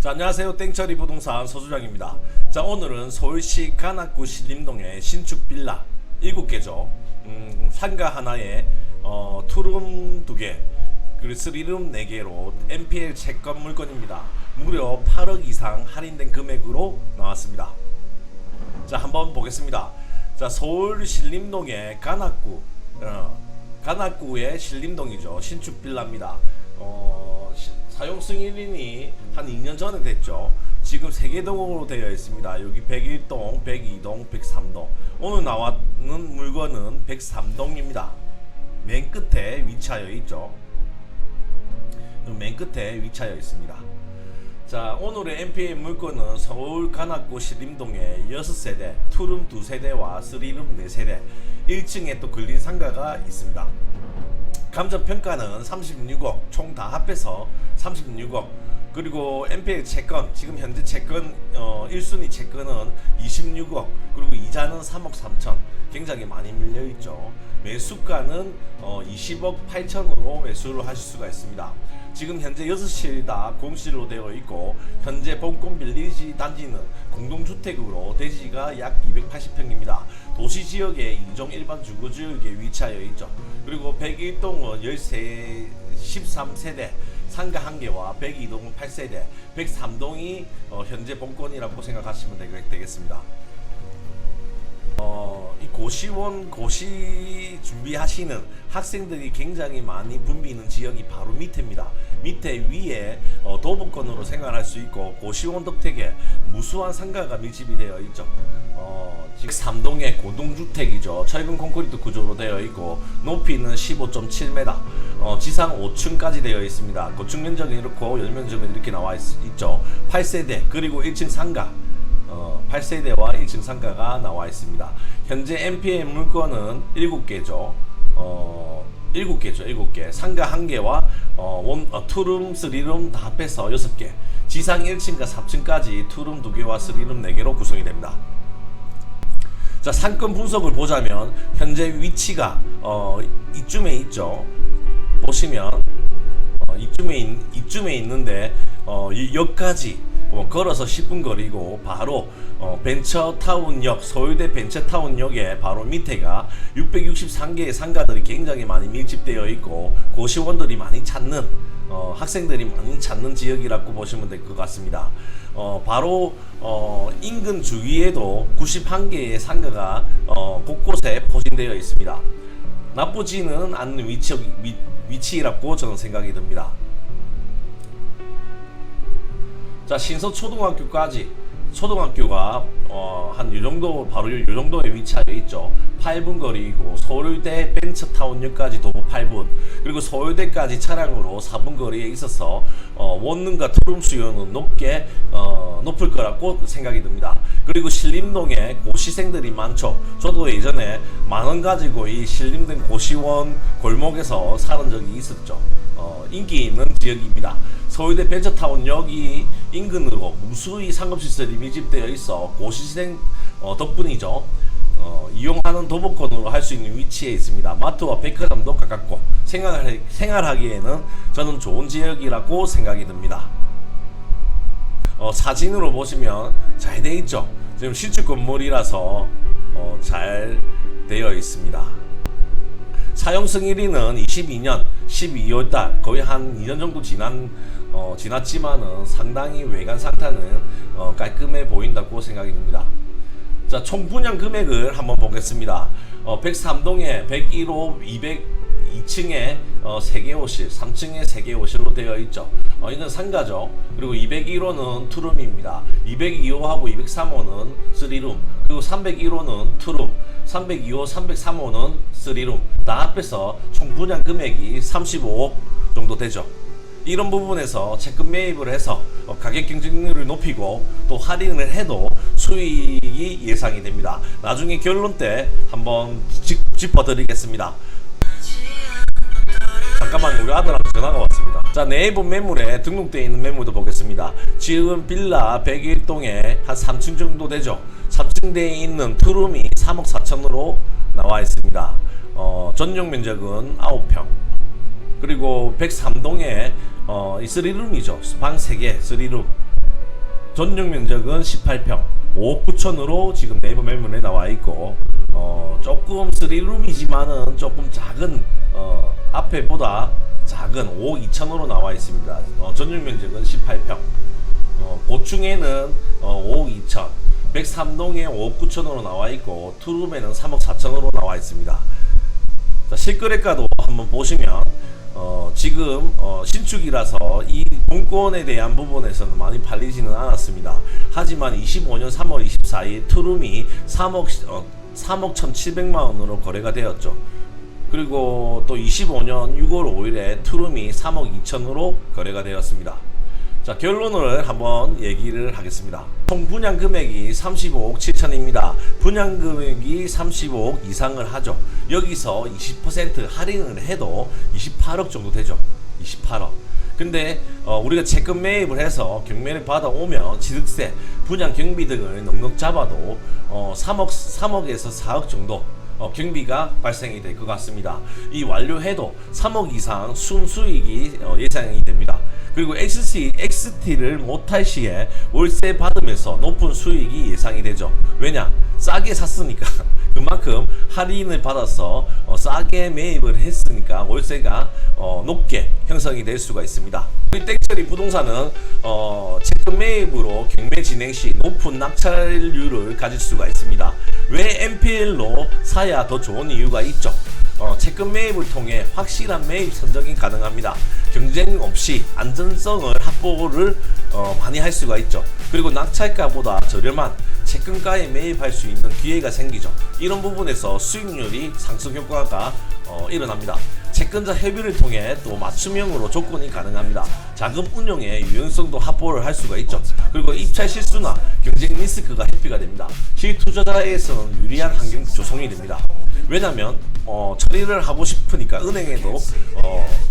자, 안녕하세요. 땡처리 부동산 서주장입니다. 자, 오늘은 서울시 관악구 신림동의 신축 빌라 7개죠. 음, 상가 하나에 어, 투룸 2개, 그리고 스리룸 4개로 NPL 채권 물건입니다. 무려 8억 이상 할인된 금액으로 나왔습니다. 자, 한번 보겠습니다. 자, 서울 신림동의 관악구, 어, 관악구의 신림동이죠. 신축 빌라입니다. 어, 시- 사용 승인이 한 2년 전에 됐죠. 지금 세개 동으로 되어 있습니다. 여기 101동, 102동, 103동. 오늘 나왔는 물건은 103동입니다. 맨 끝에 위치하여 있죠. 맨 끝에 위치하여 있습니다. 자 오늘의 MPM 물건은 서울 관악구 신림동에 6세대, 투룸 2세대와 3룸 4세대 1층에 또 근린 상가가 있습니다. 감정 평가는 36억 총 다 합해서 36억. 그리고 MPL 채권 지금 현재 채권 어, 1순위 채권은 26억 그리고 이자는 3억 3천. 굉장히 많이 밀려 있죠. 매수가는 어, 20억 8천으로 매수를 하실 수가 있습니다 지금 현재 6실 다 공실로 되어 있고 현재 본권 빌리지 단지는 공동주택으로 대지가 약 280평입니다. 도시 지역의 인종 일반 주거 지역에 위치하여 있죠. 그리고 101동은 13, 13세대 상가 1개와 102동은 8세대, 103동이 어, 현재 본권이라고 생각하시면 되겠- 되겠습니다. 고시원 고시 준비하시는 학생들이 굉장히 많이 붐비는 지역이 바로 밑에입니다. 밑에 위에 어, 도보권으로 생활할 수 있고 고시원 덕택에 무수한 상가가 밀집이 되어 있죠. 어, 지금 3동의 고동주택이죠. 철근 콘크리트 구조로 되어 있고 높이는 15.7m, 어, 지상 5층까지 되어 있습니다. 고층 면적은 이렇고 열 면적은 이렇게 나와 있, 있죠. 8세대 그리고 1층 상가. 어, 8세대와 1층 상가가 나와 있습니다. 현재 MPM 물건은 7개죠. 어, 7개죠. 7개. 상가 1개와 어, 원, 어, 투룸, 쓰리룸 다 합해서 6개. 지상 1층과 4층까지 투룸 2개와 쓰리룸 4개로 구성이 됩니다. 자 상권 분석을 보자면 현재 위치가 어, 이쯤에 있죠. 보시면 어, 이쯤에 있, 이쯤에 있는데 어, 이 역까지 어, 걸어서 10분 거리고 바로 어, 벤처타운역 서울대 벤처타운역의 바로 밑에가 663개의 상가들이 굉장히 많이 밀집되어 있고 고시원들이 많이 찾는 어, 학생들이 많이 찾는 지역이라고 보시면 될 것 같습니다. 어, 바로 어, 인근 주위에도 91개의 상가가 어, 곳곳에 포진되어 있습니다. 나쁘지는 않는 위치, 위, 위치라고 저는 생각이 듭니다. 자 신서 초등학교까지 초등학교가 어, 한이 정도 바로 이 정도에 위치하여 있죠. 8분 거리이고 서울대 벤처타운역까지 도보 8분 그리고 서울대까지 차량으로 4분 거리에 있어서 어, 원룸과 투룸 수요는 높게 어, 높을 거라고 생각이 듭니다. 그리고 신림동에 고시생들이 많죠. 저도 예전에 만원 가지고 이 신림동 고시원 골목에서 살은 적이 있었죠. 어, 인기 있는 지역입니다. 서울대 벤처타운역이 인근으로 무수히 상업시설이 밀집되어 있어 고시생 어, 덕분이죠. 어, 이용하는 도보권으로 할 수 있는 위치에 있습니다. 마트와 백화점도 가깝고 생활하, 생활하기에는 저는 좋은 지역이라고 생각이 듭니다. 어, 사진으로 보시면 잘돼 있죠. 지금 신축 건물이라서 어, 잘 되어 있습니다. 사용 승일이는 22년 12월 달 거의 한 2년 정도 지난 어, 지났지만은 상당히 외관 상태는 어, 깔끔해 보인다고 생각이 듭니다. 자, 총 분양 금액을 한번 보겠습니다. 어, 103동에 101호 202층에 어, 3개 호실, 3층에 3개 호실로 되어 있죠. 어, 이는 상가죠. 그리고 201호는 투룸입니다. 202호하고 203호는 3룸, 그리고 301호는 투룸, 302호, 303호는 3룸. 다 합해서 총 분양 금액이 35억 정도 되죠. 이런 부분에서 채권 매입을 해서 어, 가격 경쟁률을 높이고 또 할인을 해도 수익이 예상이 됩니다. 나중에 결론 때 한번 짚, 짚어드리겠습니다. 잠깐만 우리 아들한테 전화가 왔습니다. 자 네이버 매물에 등록되어 있는 매물도 보겠습니다. 지금 빌라 101동에 한 3층 정도 되죠. 3층대에 있는 투룸이 3억 4천으로 나와 있습니다. 어, 전용 면적은 9평. 그리고 103동에 어, 이 3룸이죠. 방 3개, 3룸. 전용 면적은 18평, 5억 9천으로 지금 네이버 매물에 나와 있고, 어, 조금 3룸이지만은 조금 작은, 어, 앞에보다 작은 5억 2천으로 나와 있습니다. 어, 전용 면적은 18평. 어, 고층에는 어, 5억 2천, 103동에 5억 9천으로 나와 있고, 투룸에는 3억 4천으로 나와 있습니다. 자, 실거래가도 한번 보시면 어, 지금 어, 신축이라서 이 본권에 대한 부분에서는 많이 팔리지는 않았습니다. 하지만 25년 3월 24일 투룸이 3억 어, 3억 1,700만 원으로 거래가 되었죠. 그리고 또 25년 6월 5일에 투룸이 3억 2천으로 거래가 되었습니다. 자 결론을 한번 얘기를 하겠습니다. 총 분양 금액이 35억 7천입니다. 분양 금액이 35억 이상을 하죠. 여기서 20% 할인을 해도 28억 정도 되죠. 28억. 근데 어, 우리가 채권 매입을 해서 경매를 받아오면 취득세, 분양 경비 등을 넉넉 잡아도 어, 3억 3억에서 4억 정도 어, 경비가 발생이 될 것 같습니다. 이 완료해도 3억 이상 순수익이 어, 예상이 됩니다. 그리고 XT, XT를 못할 시에 월세 받으면서 높은 수익이 예상이 되죠. 왜냐? 싸게 샀으니까. 그만큼 할인을 받아서 어, 싸게 매입을 했으니까 월세가 어, 높게 형성이 될 수가 있습니다. 우리 땡처리 부동산은 어, 채권 매입으로 경매 진행 시 높은 낙찰률을 가질 수가 있습니다. 왜 MPL로 사야 더 좋은 이유가 있죠. 어, 채권 매입을 통해 확실한 매입 선정이 가능합니다. 경쟁 없이 안전성을 확보를 어, 많이 할 수가 있죠. 그리고 낙찰가보다 저렴한 채권가에 매입할 수 있는 기회가 생기죠. 이런 부분에서 수익률이 상승 효과가 어, 일어납니다. 채권자 협의를 통해 또 맞춤형으로 조건이 가능합니다. 자금 운용의 유연성도 확보를 할 수가 있죠. 그리고 입찰 실수나 경쟁 리스크가 회피가 됩니다. 실투자자에서는 유리한 환경 조성이 됩니다. 왜냐하면 어, 처리를 하고 싶으니까 은행에도 어, 그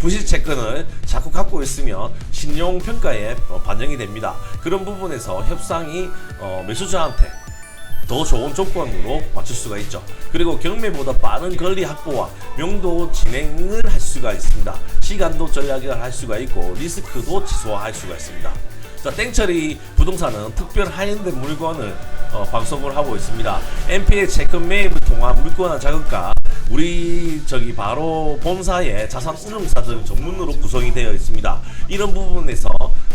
부실 채권을 자꾸 갖고 있으면 신용 평가에 어, 반영이 됩니다. 그런 부분에서 협상이 어, 매수자한테 더 좋은 조건으로 맞출 수가 있죠. 그리고 경매보다 빠른 권리 확보와 명도 진행을 할 수가 있습니다. 시간도 전략을 할 수가 있고 리스크도 지소화할 수가 있습니다. 자, 땡처리 부동산은 특별 할인된 물건을 어, 방송을 하고 있습니다. NPL 채권 매입을 통한 물건화 자금과 우리 저기 바로 본사의 자산 운용사 등 전문으로 구성이 되어 있습니다. 이런 부분에서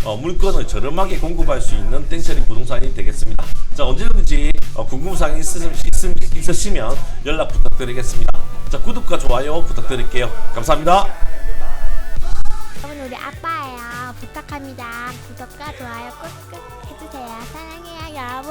어, 물건을 저렴하게 공급할 수 있는 땡처리 부동산이 되겠습니다. 자 언제든지 어, 궁금사항이 있으시면 연락 부탁드리겠습니다. 자 구독과 좋아요 부탁드릴게요. 감사합니다. 여러분 우리 아빠예요. 부탁합니다. 구독과 좋아요 꾹꾹 해주세요. 사랑해요 여러분.